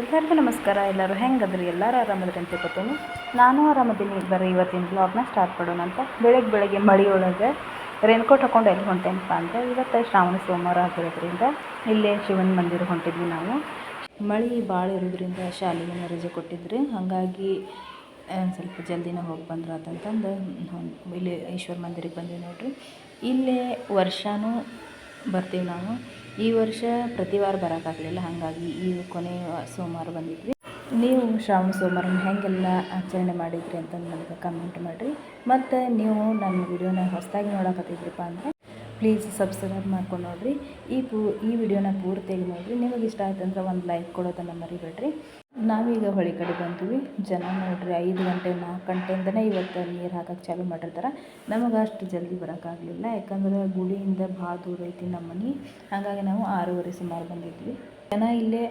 ಎಲ್ಲರಿಗೂ ನಮಸ್ಕಾರ. ಎಲ್ಲರೂ ಹೆಂಗದ್ರಿ? ಎಲ್ಲರೂ ಆರಾಮದ್ರಿ ಅಂತ ತಿಳ್ಕೊತೀನಿ ನಾನು ಆರಾಮದೀನಿ. ಬರ್ರಿ ಇವತ್ತಿನ ಬ್ಲಾಗ್ನ ಸ್ಟಾರ್ಟ್ ಮಾಡೋಣ ಅಂತ. ಬೆಳಗ್ಗೆ ಬೆಳಗ್ಗೆ ಮಳೆ ಒಳಗೆ ರೇನ್ಕೋಟ್ ಹಾಕೊಂಡು ಎಲ್ಲಿ ಹೊಂಟೇನಪ್ಪ ಅಂದರೆ ಇವತ್ತು ಶ್ರಾವಣ, ಸೋಮವಾರ ಆಗಿರೋದ್ರಿಂದ ಇಲ್ಲೇ ಶಿವನ ಮಂದಿರ ಹೊಂಟಿದ್ವಿ ನಾವು. ಮಳೆ ಭಾಳ ಇರೋದ್ರಿಂದ ಶಾಲೆಗೆ ರಜೆ ಕೊಟ್ಟಿದ್ರಿ? ಹಾಗಾಗಿ ಸ್ವಲ್ಪ ಜಲ್ದಿನ ಹೋಗಿ ಬಂದ್ರೆ ಅಂತಂತಂದು ಇಲ್ಲಿ ಈಶ್ವರ ಮಂದಿರಕ್ಕೆ ಬಂದೀವಿ ನೋಡ್ರಿ. ಇಲ್ಲೇ ವರ್ಷವೂ ಬರ್ತೀವಿ ನಾವು. ಈ ವರ್ಷ ಪ್ರತಿ ವಾರ ಬರೋಕ್ಕಾಗಲಿಲ್ಲ ಹಾಗಾಗಿ ಈ ಕೊನೆ ಸೋಮವಾರ ಬಂದಿದ್ವಿ. ನೀವು ಶ್ರಾವಣ ಸೋಮವಾರನ ಹೇಗೆಲ್ಲ ಆಚರಣೆ ಮಾಡಿದ್ರಿ ಅಂತಂದು ನನಗೆ ಕಮೆಂಟ್ ಮಾಡಿರಿ. ಮತ್ತು ನೀವು ನನ್ನ ವಿಡಿಯೋನ ಹೊಸದಾಗಿ ನೋಡಕತ್ತಿದ್ರಪ್ಪ ಅಂದರೆ ಪ್ಲೀಸ್ ಸಬ್ಸ್ಕ್ರೈಬ್ ಮಾಡ್ಕೊಂಡು ನೋಡಿರಿ. ಈ ಪೂ, ಈ ವಿಡಿಯೋನ ಪೂರ್ತಿಯಾಗಿ ನೋಡಿರಿ. ನಿಮಗೆ ಇಷ್ಟ ಆಯ್ತು ಅಂದ್ರೆ ಒಂದು ಲೈಕ್ ಕೊಡೋದನ್ನು ಮರಿಬೇಡ್ರಿ. ನಾವೀಗ ಹೊಳೆ ಕಡೆ ಬಂದೀವಿ. ಜನ ನೋಡ್ರಿ, ಐದು ಗಂಟೆ, ನಾಲ್ಕು ಗಂಟೆಯಿಂದನೇ ಇವತ್ತು ನೀರು ಹಾಕಕ್ಕೆ ಚಾಲೂ ಮಾಡಿರ್ತಾರೆ. ನಮಗೆ ಅಷ್ಟು ಜಲ್ದಿ ಬರೋಕ್ಕಾಗಲಿಲ್ಲ. ಯಾಕಂದ್ರೆ ಗುಡಿಯಿಂದ ಭಾಳ ದೂರ ಐತಿ ನಮ್ಮ ಮನೆ ಹಾಗಾಗಿ ನಾವು ಆರೂವರೆ ಸುಮಾರು ಬಂದಿದ್ವಿ. ಜನ ಇಲ್ಲೇ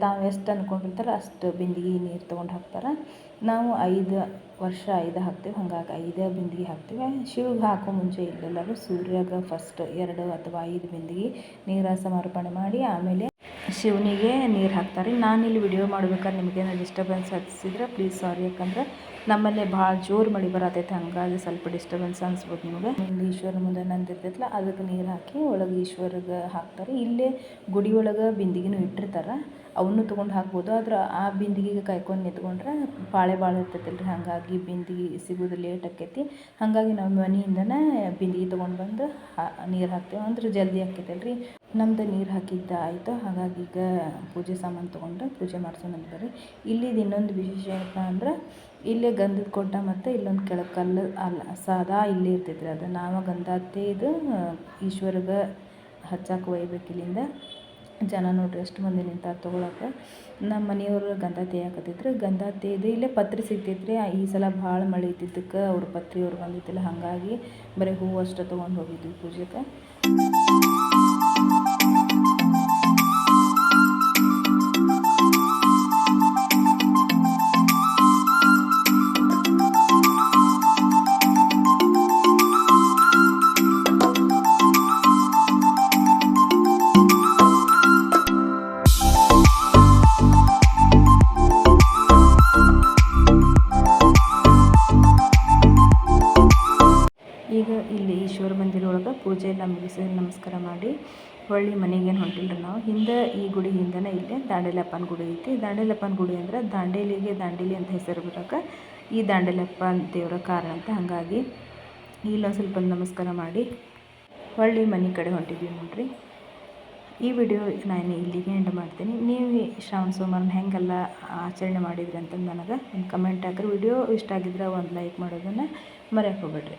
ತಾವು ಎಷ್ಟು ಅಂದ್ಕೊಂಡಿರ್ತಾರೆ ಅಷ್ಟು ಬಿಂದಿಗೆ ನೀರು ತೊಗೊಂಡು ಹಾಕ್ತಾರೆ. ನಾವು ಐದು ವರ್ಷ ಐದು ಹಾಕ್ತೀವಿ, ಹಂಗಾಗಿ ಐದೇ ಬಿಂದಿಗೆ ಹಾಕ್ತೀವಿ. ಶಿವ್ಗೆ ಹಾಕೋ ಮುಂಚೆ ಇಲ್ಲೆಲ್ಲರೂ ಸೂರ್ಯಗೆ ಫಸ್ಟ್ ಎರಡು ಅಥವಾ ಐದು ಬಿಂದಿಗೆ ನೀರ ಸಮರ್ಪಣೆ ಮಾಡಿ, ಆಮೇಲೆ ಶಿವನಿಗೆ ನೀರು ಹಾಕ್ತಾರೆ. ಇಲ್ಲಿ ವಿಡಿಯೋ ಮಾಡ್ಬೇಕಾದ್ರೆ ನಿಮಗೇನು ಡಿಸ್ಟರ್ಬೆನ್ಸ್ ಹಚ್ಚಿಸಿದ್ರೆ ಪ್ಲೀಸ್ ಸಾರಿ ಯಾಕಂದ್ರೆ ನಮ್ಮಲ್ಲಿ ಭಾಳ ಜೋರು ಮಳೆ ಬರತೈತೆ, ಹಂಗಾಗಿ ಸ್ವಲ್ಪ ಡಿಸ್ಟರ್ಬೆನ್ಸ್ ಅನ್ಸ್ಬೋದು ನಿಮಗೆ. ಇಲ್ಲಿ ಈಶ್ವರ ಮುಂದೆ ನಂದಿರ್ತೈತಲ್ಲ, ಅದಕ್ಕೆ ನೀರು ಹಾಕಿ ಒಳಗೆ ಈಶ್ವರಿಗೆ ಹಾಕ್ತಾರೆ. ಇಲ್ಲೇ ಗುಡಿ ಒಳಗೆ ಬಿಂದಿಗೆನೂ ಇಟ್ಟಿರ್ತಾರೆ. ಅವನ್ನೂ ತೊಗೊಂಡು ಹಾಕ್ಬೋದು. ಆದ್ರೆ ಆ ಬಿಂದಿಗೆಗೆ ಕಾಯ್ಕೊಂಡು ನಿಂತ್ಕೊಂಡ್ರೆ ಪಾಳೆ ಭಾಳ ಇರ್ತೈತಲ್ಲ ರೀ ಹಾಗಾಗಿ ಬಿಂದಿಗೆ ಸಿಗೋದು ಲೇಟ್ ಆಕೈತಿ. ಹಾಗಾಗಿ ನಾವು ಮನೆಯಿಂದನೇ ಬಿಂದಿಗೆ ತೊಗೊಂಡು ಬಂದು ಹಾ, ನೀರು ಹಾಕ್ತೇವೆ. ಅಂದ್ರೆ ಜಲ್ದಿ ಆಕೈತಲ್ಲ ರೀ ನಮ್ದು ನೀರು ಹಾಕಿದ್ದು ಆಯಿತು. ಹಾಗಾಗಿ ಈಗ ಪೂಜೆ ಸಾಮಾನು ತೊಗೊಂಡು ಪೂಜೆ ಮಾಡ್ಸೋಣ ಬರ್ರಿ ಇಲ್ಲಿದು ಇನ್ನೊಂದು ವಿಶೇಷ ಏನಪ್ಪ ಅಂದ್ರೆ ಇಲ್ಲೇ ಗಂಧದ ಕೊಟ್ಟ ಮತ್ತು ಇಲ್ಲೊಂದು ಕೆಳಗೆ ಕಲ್ಲು ಅಲ್ಲ, ಸಾದಾ ಇಲ್ಲೇ ಇರ್ತೈತೆ ರೀ ಅದು ನಾವು ಗಂಧ ಇದು, ಈಶ್ವರಗೆ ಹಚ್ಚಾಕೆ ಒಯ್ಬೇಕು ಇಲ್ಲಿಂದ. ಜನ ನೋಡ್ರಿ ಎಷ್ಟು ಮಂದಿ ನಿಂತಾರೆ ತೊಗೊಳಕ್ಕೆ. ನಮ್ಮ ಮನೆಯವರು ಗಂಧ ತೇಯಾಕತ್ತಿದ್ರು. ಗಂಧ ತೇದು ಇಲ್ಲೇ ಪತ್ರಿ ಸಿಗ್ತೈತ್ರಿ. ಈ ಸಲ ಭಾಳ ಮಳೆ ಇದ್ದಿದ್ದಕ್ಕೆ ಅವ್ರ ಪತ್ರಿ ಅವ್ರು ಬಂದಿದ್ದಿಲ್ಲ. ಹಾಗಾಗಿ ಬರೀ ಹೂವು ಅಷ್ಟು ತೊಗೊಂಡು ಹೋಗಿದ್ವಿ ಪೂಜೆಗೆ. ಈಶ್ವರ ಮಂದಿರ ಒಳಗೆ ಪೂಜೆ ಎಲ್ಲ ಮುಗಿಸಿ ನಮಸ್ಕಾರ ಮಾಡಿ ಹೊಳ್ಳಿ ಮನೆಗೇನು ಹೊಂಟಿಲ್ಲ ರೀ ನಾವು. ಹಿಂದೆ ಈ ಗುಡಿ ಹಿಂದೆನೇ ಇಲ್ಲೇ ದಾಂಡೇಲಪ್ಪನ ಗುಡಿ ಐತಿ. ದಾಂಡೇಲಪ್ಪನ ಗುಡಿ ಅಂದ್ರೆ ದಾಂಡೇಲಿಗೆ ದಾಂಡೇಲಿ ಅಂತ ಹೆಸರು ಬರೋಕೆ ಈ ದಾಂಡೇಲಪ್ಪ ದೇವರ ಕಾರಣ ಅಂತ ಹಾಗಾಗಿ ಇಲ್ಲೊಂದು ಸ್ವಲ್ಪ ನಮಸ್ಕಾರ ಮಾಡಿ ಹೊಳ್ಳಿ ಮನೆ ಕಡೆ ಹೊಂಟಿದ್ವಿ ನೋಡ್ರಿ. ಈ ವಿಡಿಯೋ ನಾನು ಇಲ್ಲಿಗೆ ಎಂಡ್ ಮಾಡ್ತೀನಿ. ನೀವು ಶ್ರಾವಣ ಸೋಮವಾರನ ಹೆಂಗೆಲ್ಲ ಆಚರಣೆ ಮಾಡಿದ್ರಿ ಅಂತಂದು ನನಗೆ ಕಮೆಂಟ್ ಹಾಕ್ರಿ. ವಿಡಿಯೋ ಇಷ್ಟ ಆಗಿದ್ರೆ ಒಂದು ಲೈಕ್ ಮಾಡೋದನ್ನು ಮರೆಯೋಕೆ ಹೋಗ್ಬೇಡ್ರಿ.